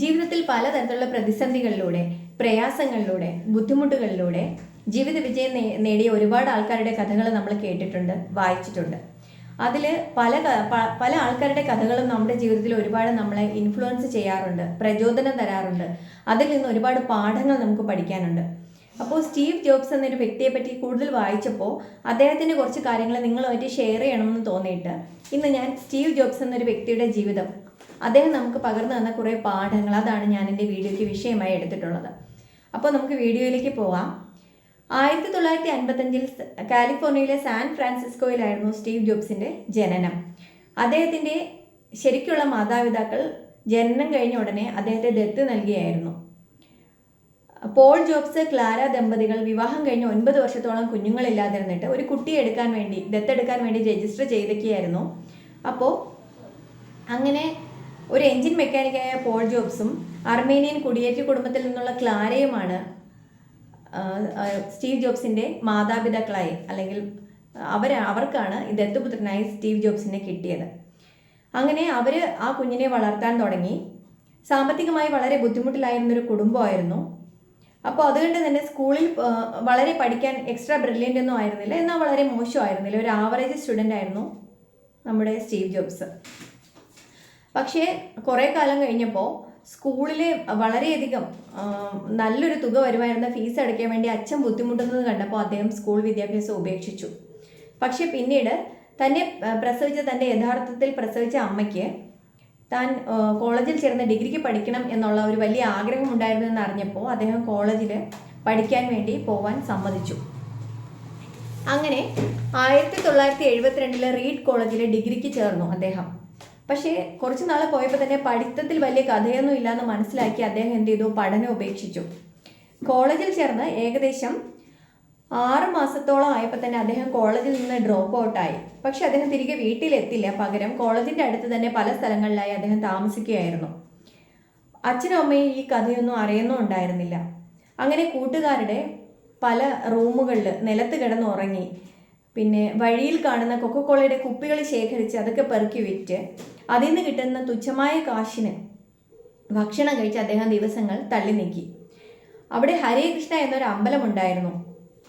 ജീവിതത്തിൽ പലതരത്തിലുള്ള പ്രതിസന്ധികളിലൂടെ പ്രയാസങ്ങളിലൂടെ ബുദ്ധിമുട്ടുകളിലൂടെ ജീവിത വിജയം നേടിയ ഒരുപാട് ആൾക്കാരുടെ കഥകൾ നമ്മൾ കേട്ടിട്ടുണ്ട് വായിച്ചിട്ടുണ്ട്. അതിൽ പല പല ആൾക്കാരുടെ കഥകളും നമ്മുടെ ജീവിതത്തിൽ ഒരുപാട് നമ്മളെ ഇൻഫ്ലുവൻസ് ചെയ്യാറുണ്ട് പ്രചോദനം തരാറുണ്ട്. അതിൽ നിന്ന് ഒരുപാട് പാഠങ്ങൾ നമുക്ക് പഠിക്കാനുണ്ട്. അപ്പോൾ സ്റ്റീവ് ജോബ്സ് എന്നൊരു വ്യക്തിയെ പറ്റി കൂടുതൽ വായിച്ചപ്പോൾ അദ്ദേഹത്തിന്റെ കുറച്ച് കാര്യങ്ങൾ നിങ്ങളുമായിട്ട് ഷെയർ ചെയ്യണമെന്ന് തോന്നിയിട്ട് ഇന്ന് ഞാൻ സ്റ്റീവ് ജോബ്സ് എന്നൊരു വ്യക്തിയുടെ ജീവിതം അദ്ദേഹം നമുക്ക് പകർന്നു തന്ന കുറേ പാഠങ്ങൾ അതാണ് ഞാൻ എന്റെ വീഡിയോയ്ക്ക് വിഷയമായി എടുത്തിട്ടുള്ളത്. അപ്പോൾ നമുക്ക് വീഡിയോയിലേക്ക് പോവാം. ആയിരത്തി തൊള്ളായിരത്തി അൻപത്തഞ്ചിൽ കാലിഫോർണിയയിലെ സാൻ ഫ്രാൻസിസ്കോയിലായിരുന്നു സ്റ്റീവ് ജോബ്സിന്റെ ജനനം. അദ്ദേഹത്തിന്റെ ശരിക്കുള്ള മാതാപിതാക്കൾ ജനനം കഴിഞ്ഞ ഉടനെ അദ്ദേഹത്തെ ദത്ത് നൽകിയായിരുന്നു. പോൾ ജോബ്സ് ക്ലാര ദമ്പതികൾ വിവാഹം കഴിഞ്ഞ് ഒൻപത് വർഷത്തോളം കുഞ്ഞുങ്ങളില്ലാതിരുന്നിട്ട് ഒരു കുട്ടിയെ എടുക്കാൻ വേണ്ടി ദത്തെടുക്കാൻ വേണ്ടി രജിസ്റ്റർ ചെയ്തൊക്കെയായിരുന്നു. അപ്പോൾ അങ്ങനെ ഒരു എഞ്ചിൻ മെക്കാനിക്കായ പോൾ ജോബ്സും അർമേനിയൻ കുടിയേറ്റ കുടുംബത്തിൽ നിന്നുള്ള ക്ലാരയുമാണ് സ്റ്റീവ് ജോബ്സിന്റെ മാതാപിതാക്കളായി. അല്ലെങ്കിൽ അവർ അവർക്കാണ് ദത്തുപുത്രനായി സ്റ്റീവ് ജോബ്സിനെ കിട്ടിയത്. അങ്ങനെ അവർ ആ കുഞ്ഞിനെ വളർത്താൻ തുടങ്ങി. സാമ്പത്തികമായി വളരെ ബുദ്ധിമുട്ടിലായിരുന്നൊരു കുടുംബമായിരുന്നു. അപ്പോൾ അതുകൊണ്ട് തന്നെ സ്കൂളിൽ വളരെ പഠിക്കാൻ എക്സ്ട്രാ ബ്രില്യന്റ് ഒന്നും ആയിരുന്നില്ല. എന്നാൽ വളരെ മോശമായിരുന്നില്ല. ഒരു ആവറേജ് സ്റ്റുഡന്റ് ആയിരുന്നു നമ്മുടെ സ്റ്റീവ് ജോബ്സ്. പക്ഷേ കുറേ കാലം കഴിഞ്ഞപ്പോൾ സ്കൂളിലെ വളരെയധികം നല്ലൊരു തുക വരുമായിരുന്ന ഫീസ് അടയ്ക്കാൻ വേണ്ടി അച്ഛൻ ബുദ്ധിമുട്ടുന്നത് കണ്ടപ്പോൾ അദ്ദേഹം സ്കൂൾ വിദ്യാഭ്യാസം ഉപേക്ഷിച്ചു. പക്ഷേ പിന്നീട് തന്നെ പ്രസവിച്ച തന്റെ യഥാർത്ഥത്തിൽ പ്രസവിച്ച അമ്മയ്ക്ക് താൻ കോളേജിൽ ചേർന്ന് ഡിഗ്രിക്ക് പഠിക്കണം എന്നുള്ള ഒരു വലിയ ആഗ്രഹം ഉണ്ടായിരുന്നു എന്ന് അറിഞ്ഞപ്പോൾ അദ്ദേഹം കോളേജിൽ പഠിക്കാൻ വേണ്ടി പോവാൻ സമ്മതിച്ചു. അങ്ങനെ ആയിരത്തി തൊള്ളായിരത്തി എഴുപത്തിരണ്ടിലെ റീഡ് കോളേജിൽ ഡിഗ്രിക്ക് ചേർന്നു അദ്ദേഹം. പക്ഷേ കുറച്ച് നാളെ പോയപ്പോൾ തന്നെ പഠിത്തത്തിൽ വലിയ കഥയൊന്നും ഇല്ലാന്ന് മനസ്സിലാക്കി അദ്ദേഹം എന്ത് ചെയ്തു? പഠനം ഉപേക്ഷിച്ചു. കോളേജിൽ ചേർന്ന് ഏകദേശം ആറ് മാസത്തോളം ആയപ്പോൾ തന്നെ അദ്ദേഹം കോളേജിൽ നിന്ന് ഡ്രോപ്പ് ഔട്ടായി പക്ഷെ അദ്ദേഹം തിരികെ വീട്ടിലെത്തില്ല. പകരം കോളേജിന്റെ അടുത്ത് തന്നെ പല സ്ഥലങ്ങളിലായി അദ്ദേഹം താമസിക്കുകയായിരുന്നു. അച്ഛനും അമ്മയും ഈ കഥയൊന്നും അറിയുന്നുണ്ടായിരുന്നില്ല അങ്ങനെ കൂട്ടുകാരുടെ പല റൂമുകളിൽ നിലത്ത് കിടന്നുറങ്ങി. പിന്നെ വഴിയിൽ കാണുന്ന കൊക്കക്കോളയുടെ കുപ്പികൾ ശേഖരിച്ച് അതൊക്കെ പെറുക്കി വിറ്റ് അതിൽ നിന്ന് കിട്ടുന്ന തുച്ഛമായ കാശിന് ഭക്ഷണം കഴിച്ച് അദ്ദേഹം ദിവസങ്ങൾ തള്ളി നീക്കി. അവിടെ ഹരേ കൃഷ്ണ എന്നൊരു അമ്പലമുണ്ടായിരുന്നു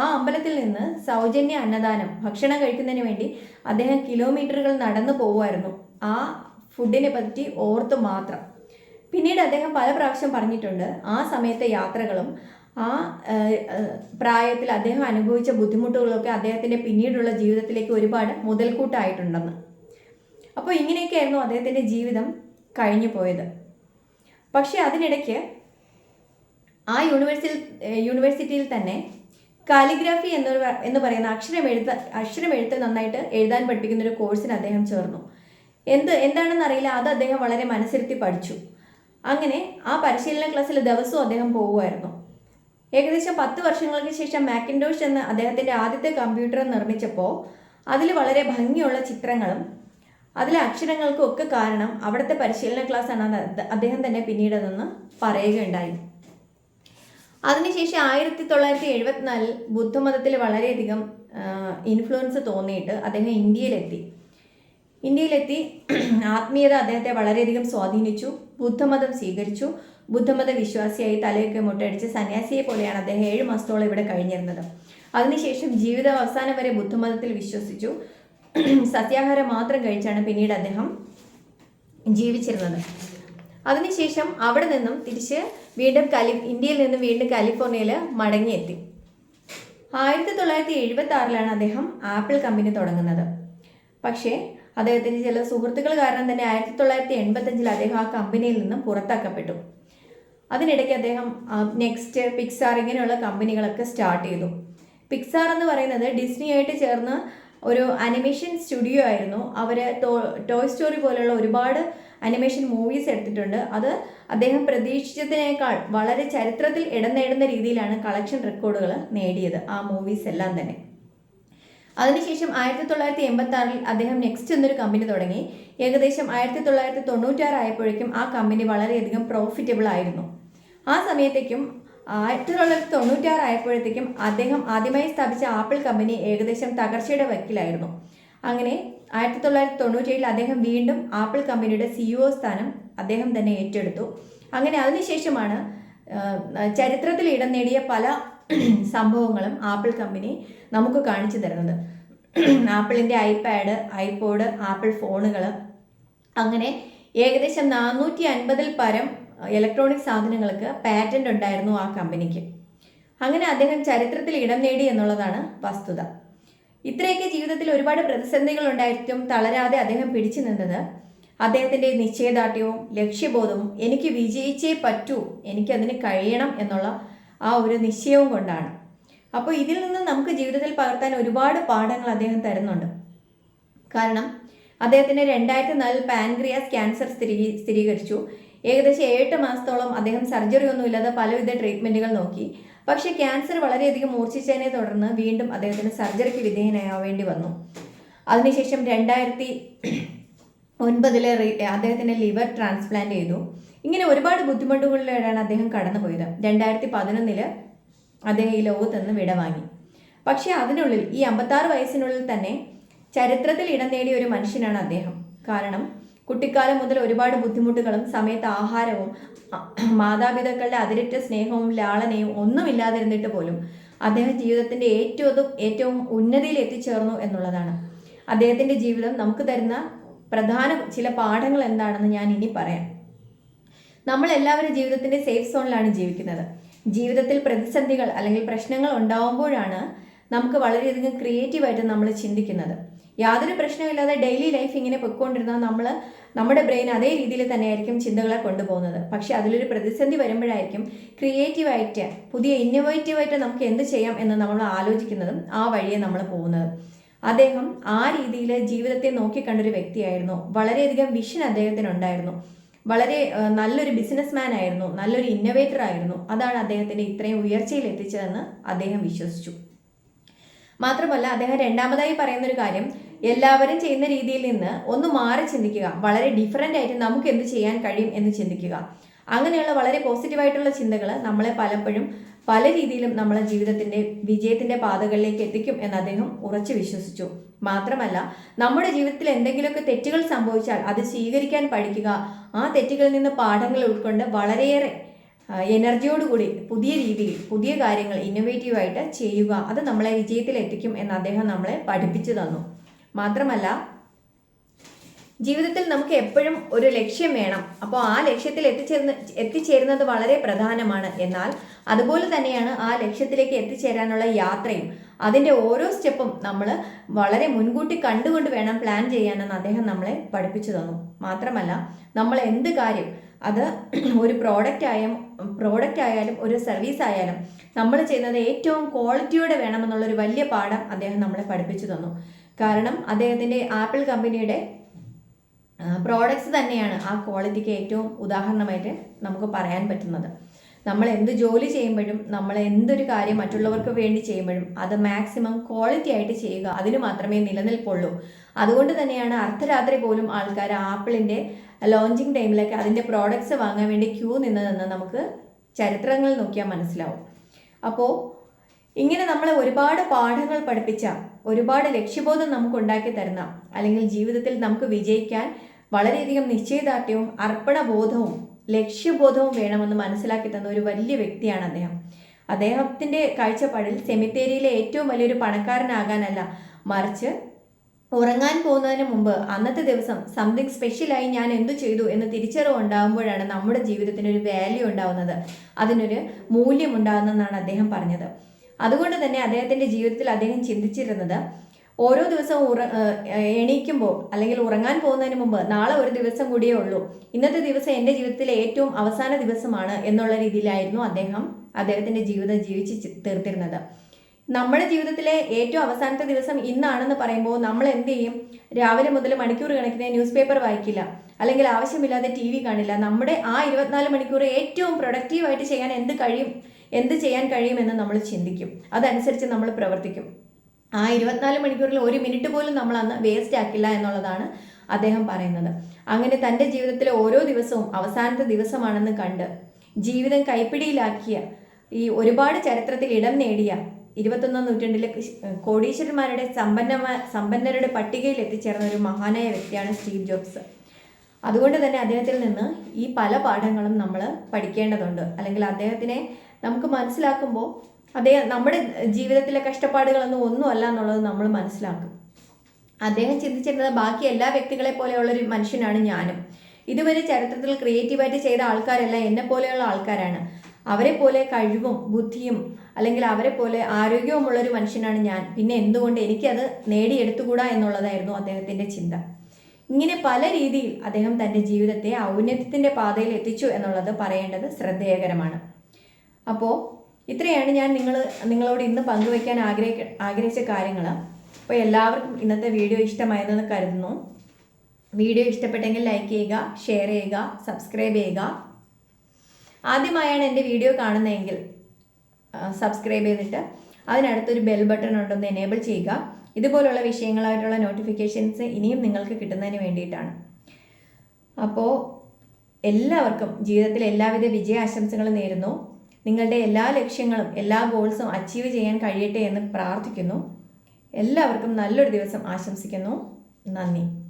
ആ അമ്പലത്തിൽ നിന്ന് സൗജന്യ അന്നദാനം ഭക്ഷണം കഴിക്കുന്നതിന് വേണ്ടി അദ്ദേഹം കിലോമീറ്ററുകൾ നടന്നു പോകുമായിരുന്നു. ആ ഫുഡിനെ പറ്റി ഓർത്ത് മാത്രം. പിന്നീട് അദ്ദേഹം പല പ്രാവശ്യം പറഞ്ഞിട്ടുണ്ട് ആ സമയത്തെ യാത്രകളും ആ പ്രായത്തിൽ അദ്ദേഹം അനുഭവിച്ച ബുദ്ധിമുട്ടുകളൊക്കെ അദ്ദേഹത്തിന്റെ പിന്നീടുള്ള ജീവിതത്തിലേക്ക് ഒരുപാട് മുതൽക്കൂട്ടായിട്ടുണ്ടെന്ന്. അപ്പോൾ ഇങ്ങനെയൊക്കെയായിരുന്നു അദ്ദേഹത്തിന്റെ ജീവിതം കഴിഞ്ഞു പോയത്. പക്ഷേ അതിനിടയ്ക്ക് ആ യൂണിവേഴ്സിൽ യൂണിവേഴ്സിറ്റിയിൽ തന്നെ കാലിഗ്രാഫി എന്നൊരു എന്ന് പറയുന്ന അക്ഷരം അക്ഷരമെഴുത്ത് അക്ഷരം എഴുത്ത് നന്നായിട്ട് എഴുതാൻ പഠിപ്പിക്കുന്ന ഒരു കോഴ്സിന് അദ്ദേഹം ചേർന്നു. എന്ത് എന്താണെന്ന് അറിയില്ല. അത് അദ്ദേഹം വളരെ മനസ്സിരുത്തി പഠിച്ചു. അങ്ങനെ ആ പരിശീലന ക്ലാസ്സിൽ ദിവസവും അദ്ദേഹം പോകുമായിരുന്നു. ഏകദേശം പത്ത് വർഷങ്ങൾക്ക് ശേഷം മാക്കിൻഡോഷ് എന്ന അദ്ദേഹത്തിന്റെ ആദ്യത്തെ കമ്പ്യൂട്ടർ നിർമ്മിച്ചപ്പോൾ അതിൽ വളരെ ഭംഗിയുള്ള ചിത്രങ്ങളും അതിലെ അക്ഷരങ്ങൾക്കൊക്കെ കാരണം അവിടുത്തെ പരിശീലന ക്ലാസ്സാണ് അദ്ദേഹം തന്നെ പിന്നീട് നിന്ന് പറയുകയുണ്ടായി. അതിനുശേഷം ആയിരത്തി തൊള്ളായിരത്തി എഴുപത്തിനാലിൽ ബുദ്ധമതത്തിൽ വളരെയധികം ഇൻഫ്ലുവൻസ് തോന്നിയിട്ട് അദ്ദേഹം ഇന്ത്യയിലെത്തി. ഇന്ത്യയിലെത്തി ആത്മീയത അദ്ദേഹത്തെ വളരെയധികം സ്വാധീനിച്ചു ബുദ്ധമതം സ്വീകരിച്ചു ബുദ്ധമത വിശ്വാസിയായി തലയൊക്കെ മുട്ടടിച്ച് സന്യാസിയെ പോലെയാണ് അദ്ദേഹം ഏഴ് മാസത്തോളം ഇവിടെ കഴിഞ്ഞിരുന്നത്. അതിനുശേഷം ജീവിത അവസാനം വരെ ബുദ്ധമതത്തിൽ വിശ്വസിച്ചു. സത്യാഹാരം മാത്രം കഴിച്ചാണ് പിന്നീട് അദ്ദേഹം ജീവിച്ചിരുന്നത്. അതിനുശേഷം അവിടെ നിന്നും തിരിച്ച് വീണ്ടും കാലി ഇന്ത്യയിൽ നിന്നും വീണ്ടും കാലിഫോർണിയയിൽ മടങ്ങിയെത്തി. ആയിരത്തി തൊള്ളായിരത്തി എഴുപത്തി ആറിലാണ് അദ്ദേഹം ആപ്പിൾ കമ്പനി തുടങ്ങുന്നത്. പക്ഷേ അദ്ദേഹത്തിന്റെ ചില സുഹൃത്തുക്കൾ കാരണം തന്നെ ആയിരത്തി തൊള്ളായിരത്തി എൺപത്തഞ്ചിൽ അദ്ദേഹം ആ കമ്പനിയിൽ നിന്നും പുറത്താക്കപ്പെട്ടു. അതിനിടയ്ക്ക് അദ്ദേഹം നെക്സ്റ്റ് പിക്സാർ ഇങ്ങനെയുള്ള കമ്പനികളൊക്കെ സ്റ്റാർട്ട് ചെയ്തു. പിക്സാർ എന്ന് പറയുന്നത് ഡിസ്നിയായിട്ട് ചേർന്ന് ഒരു അനിമേഷൻ സ്റ്റുഡിയോ ആയിരുന്നു. അവർ ടോയ് സ്റ്റോറി പോലെയുള്ള ഒരുപാട് അനിമേഷൻ മൂവീസ് എടുത്തിട്ടുണ്ട്. അത് അദ്ദേഹം പ്രതീക്ഷിച്ചതിനേക്കാൾ വളരെ ചരിത്രത്തിൽ ഇടം നേടുന്ന രീതിയിലാണ് കളക്ഷൻ റെക്കോർഡുകൾ നേടിയത് ആ മൂവീസ് എല്ലാം തന്നെ. അതിനുശേഷം ആയിരത്തി തൊള്ളായിരത്തി എൺപത്തി ആറിൽ അദ്ദേഹം നെക്സ്റ്റ് എന്നൊരു കമ്പനി തുടങ്ങി. ഏകദേശം ആയിരത്തി തൊള്ളായിരത്തി തൊണ്ണൂറ്റാറ് ആയപ്പോഴേക്കും ആ കമ്പനി വളരെയധികം പ്രോഫിറ്റബിൾ ആയിരുന്നു. ആ സമയത്തേക്കും ആയിരത്തി തൊള്ളായിരത്തി തൊണ്ണൂറ്റാറ് ആയപ്പോഴത്തേക്കും അദ്ദേഹം ആദ്യമായി സ്ഥാപിച്ച ആപ്പിൾ കമ്പനി ഏകദേശം തകർച്ചയുടെ വക്കിലായിരുന്നു. അങ്ങനെ ആയിരത്തി തൊള്ളായിരത്തി തൊണ്ണൂറ്റേഴിൽ അദ്ദേഹം വീണ്ടും ആപ്പിൾ കമ്പനിയുടെ സിഇഒ സ്ഥാനം അദ്ദേഹം തന്നെ ഏറ്റെടുത്തു. അങ്ങനെ അതിനുശേഷമാണ് ചരിത്രത്തിൽ ഇടം നേടിയ പല സംഭവങ്ങളും ആപ്പിൾ കമ്പനി നമുക്ക് കാണിച്ചു തരുന്നത്. ആപ്പിളിന്റെ ഐപാഡ് ഐപോഡ് ആപ്പിൾ ഫോണുകൾ അങ്ങനെ ഏകദേശം നാനൂറ്റി അൻപതിൽ പരം ഇലക്ട്രോണിക് സാധനങ്ങൾക്ക് പാറ്റന്റ് ഉണ്ടായിരുന്നു ആ കമ്പനിക്ക് അങ്ങനെ അദ്ദേഹം ചരിത്രത്തിൽ ഇടം നേടി എന്നുള്ളതാണ് വസ്തുത. ഇത്രയൊക്കെ ജീവിതത്തിൽ ഒരുപാട് പ്രതിസന്ധികൾ ഉണ്ടായിട്ടും തളരാതെ അദ്ദേഹം പിടിച്ചു നിന്നത് അദ്ദേഹത്തിന്റെ നിശ്ചയദാർഢ്യവും ലക്ഷ്യബോധവും എനിക്ക് വിജയിച്ചേ പറ്റൂ എനിക്കതിന് കഴിയണം എന്നുള്ള ആ ഒരു നിശ്ചയവും കൊണ്ടാണ്. അപ്പോൾ ഇതിൽ നിന്ന് നമുക്ക് ജീവിതത്തിൽ പകർത്താൻ ഒരുപാട് പാഠങ്ങൾ അദ്ദേഹം തരുന്നുണ്ട്. കാരണം അദ്ദേഹത്തിന് രണ്ടായിരത്തി നാലിൽ പാൻക്രിയാസ് ക്യാൻസർ സ്ഥിരീ സ്ഥിരീകരിച്ചു. ഏകദേശം ഏഴെട്ട് മാസത്തോളം അദ്ദേഹം സർജറി ഒന്നും ഇല്ലാതെ പലവിധ ട്രീറ്റ്മെന്റുകൾ നോക്കി. പക്ഷേ ക്യാൻസർ വളരെയധികം മൂർച്ഛിച്ചതിനെ തുടർന്ന് വീണ്ടും അദ്ദേഹത്തിന് സർജറിക്ക് വിധേയനാവേണ്ടി വന്നു. അതിനുശേഷം രണ്ടായിരത്തി ഒൻപതിലെ അദ്ദേഹത്തിന്റെ ലിവർ ട്രാൻസ്പ്ലാന്റ് ചെയ്തു. ഇങ്ങനെ ഒരുപാട് ബുദ്ധിമുട്ടുകളിലൂടെയാണ് അദ്ദേഹം കടന്നുപോയത്. രണ്ടായിരത്തി പതിനൊന്നിൽ അദ്ദേഹം ഈ ലോകത്ത് നിന്ന് വിടവാങ്ങി പക്ഷേ അതിനുള്ളിൽ ഈ അമ്പത്താറ് വയസ്സിനുള്ളിൽ തന്നെ ചരിത്രത്തിൽ ഇടം നേടിയ ഒരു മനുഷ്യനാണ് അദ്ദേഹം. കാരണം കുട്ടിക്കാലം മുതൽ ഒരുപാട് ബുദ്ധിമുട്ടുകളും സമയത്ത് ആഹാരവും മാതാപിതാക്കളുടെ അതിരറ്റ സ്നേഹവും ലാളനയും ഒന്നുമില്ലാതിരുന്നിട്ട് പോലും അദ്ദേഹം ജീവിതത്തിന്റെ ഏറ്റവും ഏറ്റവും ഉന്നതിയിൽ എത്തിച്ചേർന്നു എന്നുള്ളതാണ്. അദ്ദേഹത്തിന്റെ ജീവിതം നമുക്ക് തരുന്ന പ്രധാന ചില പാഠങ്ങൾ എന്താണെന്ന് ഞാൻ ഇനി പറയാം. നമ്മൾ എല്ലാവരും ജീവിതത്തിന്റെ സേഫ് സോണിലാണ് ജീവിക്കുന്നത്. ജീവിതത്തിൽ പ്രതിസന്ധികൾ അല്ലെങ്കിൽ പ്രശ്നങ്ങൾ ഉണ്ടാവുമ്പോഴാണ് നമുക്ക് വളരെയധികം ക്രിയേറ്റീവായിട്ട് നമ്മൾ ചിന്തിക്കുന്നത്. യാതൊരു പ്രശ്നമില്ലാതെ ഡെയിലി ലൈഫ് ഇങ്ങനെ പൊയ്ക്കൊണ്ടിരുന്നാൽ നമ്മൾ നമ്മുടെ ബ്രെയിൻ അതേ രീതിയിൽ തന്നെയായിരിക്കും ചിന്തകളെ കൊണ്ടുപോകുന്നത്. പക്ഷേ അതിലൊരു പ്രതിസന്ധി വരുമ്പോഴായിരിക്കും ക്രിയേറ്റീവായിട്ട് പുതിയ ഇന്നോവേറ്റീവായിട്ട് നമുക്ക് എന്ത് ചെയ്യാം എന്ന് നമ്മൾ ആലോചിക്കുന്നതും ആ വഴിയെ നമ്മൾ പോകുന്നത്. അദ്ദേഹം ആ രീതിയിൽ ജീവിതത്തെ നോക്കിക്കണ്ടൊരു വ്യക്തിയായിരുന്നു. വളരെയധികം വിഷൻ അദ്ദേഹത്തിനുണ്ടായിരുന്നു. വളരെ നല്ലൊരു ബിസിനസ് മാൻ ആയിരുന്നു. നല്ലൊരു ഇന്നോവേറ്റർ ആയിരുന്നു. അതാണ് അദ്ദേഹത്തിന്റെ ഇത്രയും ഉയർച്ചയിൽ എത്തിച്ചതെന്ന് അദ്ദേഹം വിശ്വസിച്ചു. മാത്രമല്ല അദ്ദേഹം രണ്ടാമതായി പറയുന്ന ഒരു കാര്യം എല്ലാവരും ചെയ്യുന്ന രീതിയിൽ നിന്ന് ഒന്ന് മാറി ചിന്തിക്കുക. വളരെ ഡിഫറെന്റ് ആയിട്ട് നമുക്ക് എന്ത് ചെയ്യാൻ കഴിയും എന്ന് ചിന്തിക്കുക. അങ്ങനെയുള്ള വളരെ പോസിറ്റീവായിട്ടുള്ള ചിന്തകൾ നമ്മളെ പലപ്പോഴും പല രീതിയിലും നമ്മളെ ജീവിതത്തിന്റെ വിജയത്തിന്റെ പാതകളിലേക്ക് എത്തിക്കും എന്ന് അദ്ദേഹം ഉറച്ചു വിശ്വസിച്ചു. മാത്രമല്ല നമ്മുടെ ജീവിതത്തിൽ എന്തെങ്കിലുമൊക്കെ തെറ്റുകൾ സംഭവിച്ചാൽ അത് സ്വീകരിക്കാൻ പഠിക്കുക. ആ തെറ്റുകളിൽ നിന്ന് പാഠങ്ങൾ ഉൾക്കൊണ്ട് വളരെയേറെ ആ, എനർജിയോടുകൂടി പുതിയ രീതിയിൽ പുതിയ കാര്യങ്ങൾ ഇന്നോവേറ്റീവായിട്ട് ചെയ്യുക. അത് നമ്മളെ വിജയത്തിലെത്തിക്കും എന്ന് അദ്ദേഹം നമ്മളെ പഠിപ്പിച്ചു തന്നു. മാത്രമല്ല ജീവിതത്തിൽ നമുക്ക് എപ്പോഴും ഒരു ലക്ഷ്യം വേണം. അപ്പോൾ ആ ലക്ഷ്യത്തിൽ എത്തിച്ചേർന്ന് എത്തിച്ചേരുന്നത് വളരെ പ്രധാനമാണ്. എന്നാൽ അതുപോലെ തന്നെയാണ് ആ ലക്ഷ്യത്തിലേക്ക് എത്തിച്ചേരാനുള്ള യാത്രയും. അതിന്റെ ഓരോ സ്റ്റെപ്പും നമ്മൾ വളരെ മുൻകൂട്ടി കണ്ടുകൊണ്ട് വേണം പ്ലാൻ ചെയ്യാനെന്ന് അദ്ദേഹം നമ്മളെ പഠിപ്പിച്ചു തന്നു. മാത്രമല്ല നമ്മൾ എന്ത് കാര്യം അത് ഒരു പ്രോഡക്റ്റായും പ്രോഡക്റ്റ് ആയാലും ഒരു സർവീസ് ആയാലും നമ്മൾ ചെയ്യുന്നത് ഏറ്റവും ക്വാളിറ്റിയോടെ വേണമെന്നുള്ളൊരു വലിയ പാഠം അദ്ദേഹം നമ്മളെ പഠിപ്പിച്ചു തന്നു. കാരണം അദ്ദേഹത്തിന്റെ ആപ്പിൾ കമ്പനിയുടെ പ്രോഡക്ട്സ് തന്നെയാണ് ആ ക്വാളിറ്റിക്ക് ഏറ്റവും ഉദാഹരണമായിട്ട് നമുക്ക് പറയാൻ പറ്റുന്നത്. നമ്മൾ എന്ത് ജോലി ചെയ്യുമ്പോഴും നമ്മൾ എന്തൊരു കാര്യം മറ്റുള്ളവർക്ക് വേണ്ടി ചെയ്യുമ്പോഴും അത് മാക്സിമം ക്വാളിറ്റി ആയിട്ട് ചെയ്യുക. അതിന് മാത്രമേ നിലനിൽപ്പുള്ളൂ. അതുകൊണ്ട് തന്നെയാണ് അർദ്ധരാത്രി പോലും ആൾക്കാർ ആപ്പിളിന്റെ ലോഞ്ചിങ് ടൈമിലൊക്കെ അതിന്റെ പ്രോഡക്ട്സ് വാങ്ങാൻ വേണ്ടി ക്യൂ നിന്നതെന്ന് നമുക്ക് ചരിത്രങ്ങൾ നോക്കിയാൽ മനസ്സിലാവും. അപ്പോൾ ഇങ്ങനെ നമ്മളെ ഒരുപാട് പാഠങ്ങൾ പഠിപ്പിച്ച ഒരുപാട് ലക്ഷ്യബോധം നമുക്ക് ഉണ്ടാക്കി തരുന്ന അല്ലെങ്കിൽ ജീവിതത്തിൽ നമുക്ക് വിജയിക്കാൻ വളരെയധികം നിശ്ചയദാർഢ്യവും അർപ്പണബോധവും ലക്ഷ്യബോധവും വേണമെന്ന് മനസ്സിലാക്കി തന്ന ഒരു വലിയ വ്യക്തിയാണ് അദ്ദേഹം. അദ്ദേഹത്തിന്റെ കാഴ്ചപ്പാടിൽ സെമിത്തേരിയിലെ ഏറ്റവും വലിയൊരു പണക്കാരനാകാനല്ല മറിച്ച് ഉറങ്ങാൻ പോകുന്നതിന് മുമ്പ് അന്നത്തെ ദിവസം സംതിങ് സ്പെഷ്യലായി ഞാൻ എന്തു ചെയ്തു എന്ന് തിരിച്ചറിവ് ഉണ്ടാകുമ്പോഴാണ് നമ്മുടെ ജീവിതത്തിന് ഒരു വാല്യൂ ഉണ്ടാവുന്നത്. അതിനൊരു മൂല്യം ഉണ്ടാകുന്നതെന്നാണ് അദ്ദേഹം പറഞ്ഞത്. അതുകൊണ്ട് തന്നെ അദ്ദേഹത്തിന്റെ ജീവിതത്തിൽ അദ്ദേഹം ചിന്തിച്ചിരുന്നത് ഓരോ ദിവസവും ഉറ എണീക്കുമ്പോൾ അല്ലെങ്കിൽ ഉറങ്ങാൻ പോകുന്നതിന് മുമ്പ് നാളെ ഒരു ദിവസം കൂടിയേ ഉള്ളൂ. ഇന്നത്തെ ദിവസം എന്റെ ജീവിതത്തിലെ ഏറ്റവും അവസാന ദിവസമാണ് എന്നുള്ള രീതിയിലായിരുന്നു അദ്ദേഹം അദ്ദേഹത്തിന്റെ ജീവിതം ജീവിച്ച് തീർത്തിരുന്നത്. നമ്മുടെ ജീവിതത്തിലെ ഏറ്റവും അവസാനത്തെ ദിവസം ഇന്നാണെന്ന് പറയുമ്പോൾ നമ്മൾ എന്ത് ചെയ്യും? രാവിലെ മുതൽ മണിക്കൂർ കണക്കിന് ന്യൂസ് പേപ്പർ വായിക്കില്ല. അല്ലെങ്കിൽ ആവശ്യമില്ലാതെ ടി വി കാണില്ല. നമ്മുടെ ആ ഇരുപത്തിനാല് മണിക്കൂർ ഏറ്റവും പ്രൊഡക്റ്റീവായിട്ട് ചെയ്യാൻ എന്ത് കഴിയും? എന്ത് ചെയ്യാൻ കഴിയുമെന്ന് നമ്മൾ ചിന്തിക്കും. അതനുസരിച്ച് നമ്മൾ പ്രവർത്തിക്കും. ആ ഇരുപത്തിനാല് മണിക്കൂറിൽ ഒരു മിനിറ്റ് പോലും നമ്മൾ അന്ന് വേസ്റ്റ് ആക്കില്ല എന്നുള്ളതാണ് അദ്ദേഹം പറയുന്നത്. അങ്ങനെ തന്റെ ജീവിതത്തിലെ ഓരോ ദിവസവും അവസാനത്തെ ദിവസമാണെന്ന് കണ്ട് ജീവിതം കൈപ്പിടിയിലാക്കിയ ഈ ഒരുപാട് ചരിത്രത്തിൽ ഇടം നേടിയ ഇരുപത്തൊന്നാം നൂറ്റാണ്ടിലെ കോടീശ്വരന്മാരുടെ സമ്പന്നമായ സമ്പന്നരുടെ പട്ടികയിൽ എത്തിച്ചേർന്ന ഒരു മഹാനായ വ്യക്തിയാണ് സ്റ്റീവ് ജോബ്സ്. അതുകൊണ്ട് തന്നെ അദ്ദേഹത്തിൽ നിന്ന് ഈ പല പാഠങ്ങളും നമ്മൾ പഠിക്കേണ്ടതുണ്ട്. അല്ലെങ്കിൽ അദ്ദേഹത്തിനെ നമുക്ക് മനസ്സിലാക്കുമ്പോൾ അദ്ദേഹം നമ്മുടെ ജീവിതത്തിലെ കഷ്ടപ്പാടുകളൊന്നും ഒന്നുമല്ല എന്നുള്ളത് നമ്മൾ മനസ്സിലാക്കും. അദ്ദേഹം ചിന്തിച്ചിരുന്നത് ബാക്കി എല്ലാ വ്യക്തികളെ പോലെയുള്ളൊരു മനുഷ്യനാണ് ഞാനും. ഇതുവരെ ചരിത്രത്തിൽ ക്രിയേറ്റീവായിട്ട് ചെയ്ത ആൾക്കാരല്ല എന്നെ പോലെയുള്ള ആൾക്കാരാണ്. അവരെ പോലെ കഴിവും ബുദ്ധിയും അല്ലെങ്കിൽ അവരെ പോലെ ആരോഗ്യവുമുള്ള ഒരു മനുഷ്യനാണ് ഞാൻ. പിന്നെ എന്തുകൊണ്ട് എനിക്കത് നേടിയെടുത്തുകൂടാ എന്നുള്ളതായിരുന്നു അദ്ദേഹത്തിന്റെ ചിന്ത. ഇങ്ങനെ പല രീതിയിൽ അദ്ദേഹം തന്റെ ജീവിതത്തെ ഔന്നത്യത്തിന്റെ പാതയിൽ എത്തിച്ചു എന്നുള്ളത് പറയേണ്ടത് ശ്രദ്ധേയകരമാണ്. അപ്പോൾ ഇത്രയാണ് ഞാൻ നിങ്ങൾ നിങ്ങളോട് ഇന്ന് പങ്കുവയ്ക്കാൻ ആഗ്രഹിക്ക ആഗ്രഹിച്ച കാര്യങ്ങൾ അപ്പോൾ എല്ലാവർക്കും ഇന്നത്തെ വീഡിയോ ഇഷ്ടമായതെന്ന് കരുതുന്നു. വീഡിയോ ഇഷ്ടപ്പെട്ടെങ്കിൽ ലൈക്ക് ചെയ്യുക ഷെയർ ചെയ്യുക സബ്സ്ക്രൈബ് ചെയ്യുക. ആദ്യമായാണ് എന്റെ വീഡിയോ കാണുന്നതെങ്കിൽ സബ്സ്ക്രൈബ് ചെയ്തിട്ട് അതിനടുത്തൊരു ബെൽ ബട്ടൺ ഉണ്ടൊന്ന് എനേബിൾ ചെയ്യുക. ഇതുപോലുള്ള വിഷയങ്ങളായിട്ടുള്ള നോട്ടിഫിക്കേഷൻസ് ഇനിയും നിങ്ങൾക്ക് കിട്ടുന്നതിന് വേണ്ടിയിട്ടാണ്. അപ്പോൾ എല്ലാവർക്കും ജീവിതത്തിൽ എല്ലാവിധ വിജയാശംസകളും നേരുന്നു. നിങ്ങളുടെ എല്ലാ ലക്ഷ്യങ്ങളും എല്ലാ ഗോൾസും അച്ചീവ് ചെയ്യാൻ കഴിയട്ടെ എന്ന് പ്രാർത്ഥിക്കുന്നു. എല്ലാവർക്കും നല്ലൊരു ദിവസം ആശംസിക്കുന്നു. നന്ദി.